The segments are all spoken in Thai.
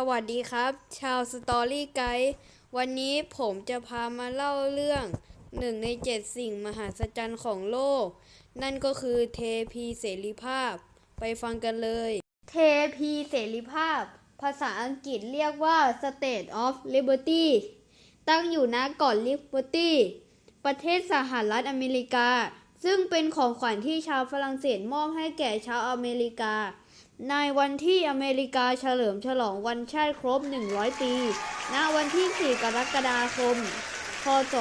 สวัสดีครับ ชาวสตอรี่ไกด์วันนี้ผมจะพามาเล่าเรื่องหนึ่งในเจ็ดสิ่งมหัศจรรย์ของโลก นั่นก็คือเทพีเสรีภาพ ไปฟังกันเลย เทพีเสรีภาพ ภาษาอังกฤษเรียกว่า State of Liberty ตั้งอยู่ณเกาะ Liberty ประเทศสหรัฐอเมริกา ซึ่งเป็นของขวัญที่ชาวฝรั่งเศสมอบให้แก่ชาวอเมริกา ในวันที่อเมริกาเฉลิมฉลองวันชาติครบ 100 ปี ณ วันที่ 4 กรกฎาคม พศ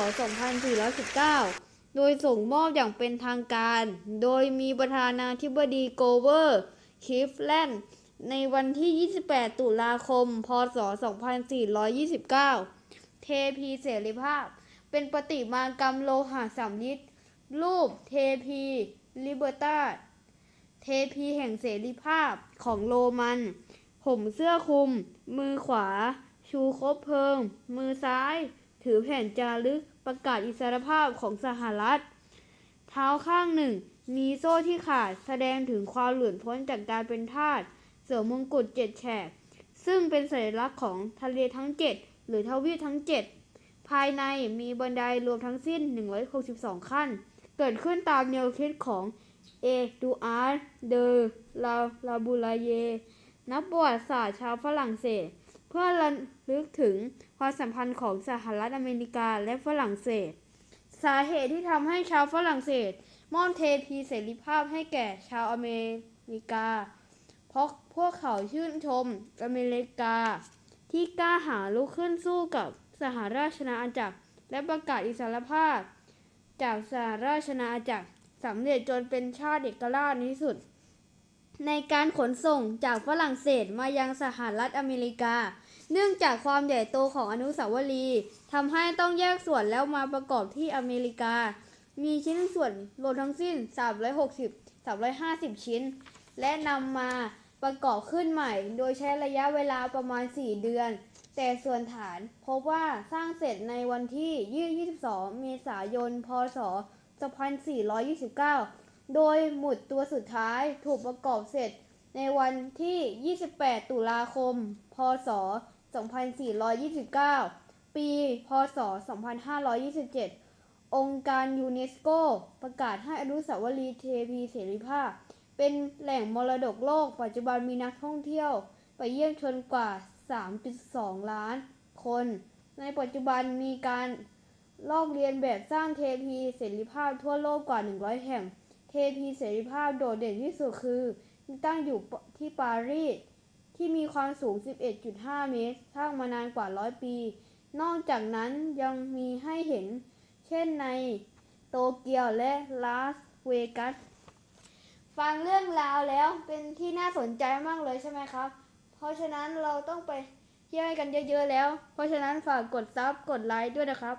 2419 โดยส่งมอบอย่างเป็นทางการ โดยมีประธานาธิบดีโกเวอร์คิฟแลนด์ในวันที่ 28 ตุลาคม พศ 2429 เทพีเสรีภาพ เป็นประติมากรรมโลหะสำริดรูปเทพีลิเบอร์ตา เทพีแห่งเสรีภาพของโรมันห่มเสื้อคลุม มือขวา ชูคบเพลิง มือซ้าย ถือแผ่นจารึกประกาศอิสรภาพของสหรัฐ เท้าข้างหนึ่ง มีโซ่ที่ขาดแสดงถึงความหลุดพ้นจากการเป็นทาสเสือมงกุฎเจ็ดแฉก ซึ่งเป็นสัญลักษณ์ของทะเลทั้งเจ็ดหรือทวีปทั้งเจ็ดภายในมีบันไดรวมทั้งสิ้น 162 ขั้น เกิดขึ้นตามแนวคิดของ เอดูอาร์เดอลาลาบูลาเย นักประวัติศาสตร์ชาวฝรั่งเศส เพื่อระลึกถึงความสัมพันธ์ของสหรัฐอเมริกาและฝรั่งเศส สาเหตุที่ทำให้ชาวฝรั่งเศสมอบเทพีเสรีภาพให้แก่ชาวอเมริกา เพราะพวกเขาชื่นชมอเมริกา ที่กล้าหาญลุกขึ้นสู้กับสหราชอาณาจักร และประกาศอิสรภาพ จากสหราชอาณาจักร สำเร็จจนเป็นชาติเอกราชในที่สุด ในการขนส่งจากฝรั่งเศสมายังสหรัฐอเมริกา เนื่องจากความใหญ่โตของอนุสาวรีย์ทำให้ต้องแยกส่วนแล้วมาประกอบที่อเมริกา มีชิ้นส่วนรวมทั้งสิ้น 360 350 ชิ้น และนำมาประกอบขึ้นใหม่ โดยใช้ระยะเวลาประมาณ 4 เดือน แต่ส่วนฐานพบว่าสร้างเสร็จในวันที่ 22 เมษายน พศ 2429 โดยหมุดตัวสุดท้ายถูกประกอบเสร็จในวันที่ 28 ตุลาคม พศ 2429 ปี พศ 2527 องค์การยูเนสโก ประกาศให้อนุสาวรีย์เทพีเสรีภาพ เป็นแหล่งมรดกโลก ปัจจุบันมีนักท่องเที่ยว ไปเยี่ยมชมกว่า 3.2 ล้านคน ในปัจจุบันมีการ ลอกเรียนแบบสร้างเทพีเสรีภาพทั่วโลกกว่า 100 แห่ง เทพีเสรีภาพโดดเด่นที่สุดคือตั้งอยู่ที่ปารีสที่มีความสูง 11.5 เมตร สร้างมานานกว่า 100 ปี นอกจากนั้นยังมีให้เห็น เช่นในโตเกียวและลาสเวกัส ฟังเรื่องราวแล้วเป็นที่น่าสนใจมากเลยใช่ไหมครับ เพราะฉะนั้นเราต้องไปเที่ยวกันเยอะๆแล้ว เพราะฉะนั้นฝากกดซับกดไลค์ด้วยนะครับ